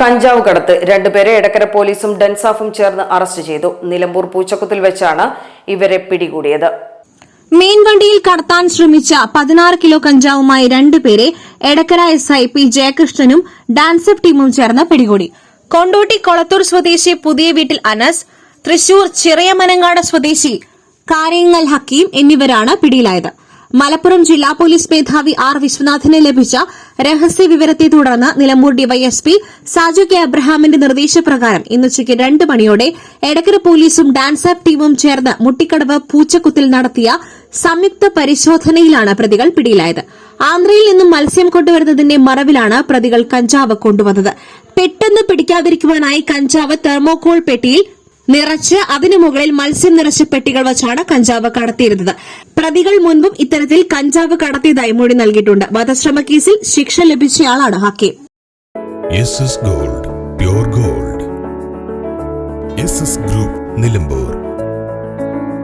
കഞ്ചാവ് കടത്ത് രണ്ടുപേരെ എടക്കര പോലീസും ഡെൻസാഫും ചേർന്ന് അറസ്റ്റ് ചെയ്തു. നിലമ്പൂർ പൂച്ചക്കുത്തിൽ വെച്ചാണ് ഇവരെ പിടികൂടിയത്. മീൻവണ്ടിയിൽ കടത്താൻ ശ്രമിച്ച പതിനാറ് കിലോ കഞ്ചാവുമായി രണ്ടുപേരെ എടക്കര എസ് ഐ പി ജയകൃഷ്ണനും ഡാൻസപ്പ് ടീമും ചേർന്ന് പിടികൂടി. കൊണ്ടോട്ടി കൊളത്തൂർ സ്വദേശി പുതിയ വീട്ടിൽ അനസ് തൃശൂർ ചിറയമനങ്ങാട് സ്വദേശി കാര്യങ്ങൽ ഹക്കീം എന്നിവരാണ് പിടിയിലായത്. മലപ്പുറം ജില്ലാ പോലീസ് മേധാവി ആർ വിശ്വനാഥിന് ലഭിച്ച രഹസ്യ വിവരത്തെ തുടർന്ന് നിലമ്പൂർ ഡിവൈഎസ്പി സാജു കെ അബ്രഹാമിന്റെ നിർദ്ദേശപ്രകാരം ഇന്നുച്ചയ്ക്ക് രണ്ട് മണിയോടെ എടക്കര പോലീസും ഡാൻസ് ഡാൻസാപ്പ് ടീമും ചേർന്ന് മുട്ടിക്കടവ് പൂച്ചക്കുത്തിൽ നടത്തിയ സംയുക്ത പരിശോധനയിലാണ് പ്രതികൾ പിടിയിലായത്. ആന്ധ്രയിൽ നിന്നും മത്സ്യം കൊണ്ടുവരുന്നതിന്റെ മറവിലാണ് പ്രതികൾ കഞ്ചാവ് കൊണ്ടുവന്നത്. പെട്ടെന്ന് പിടിക്കാതിരിക്കുവാനായി കഞ്ചാവ് തെർമോകോൾ പെട്ടിയിൽ നിറച്ച് അതിനു മുകളിൽ മത്സ്യം നിറച്ച പെട്ടികൾ വച്ചാണ് കഞ്ചാവ് കടത്തിയിരുന്നത്. പ്രതികൾ മുൻപും ഇത്തരത്തിൽ കഞ്ചാവ് കടത്തിയതായി മൊഴി നൽകിയിട്ടുണ്ട്. വധശ്രമ കേസിൽ ശിക്ഷ ലഭിച്ചയാളാണ് Hakeem. Gold gold group Nilambur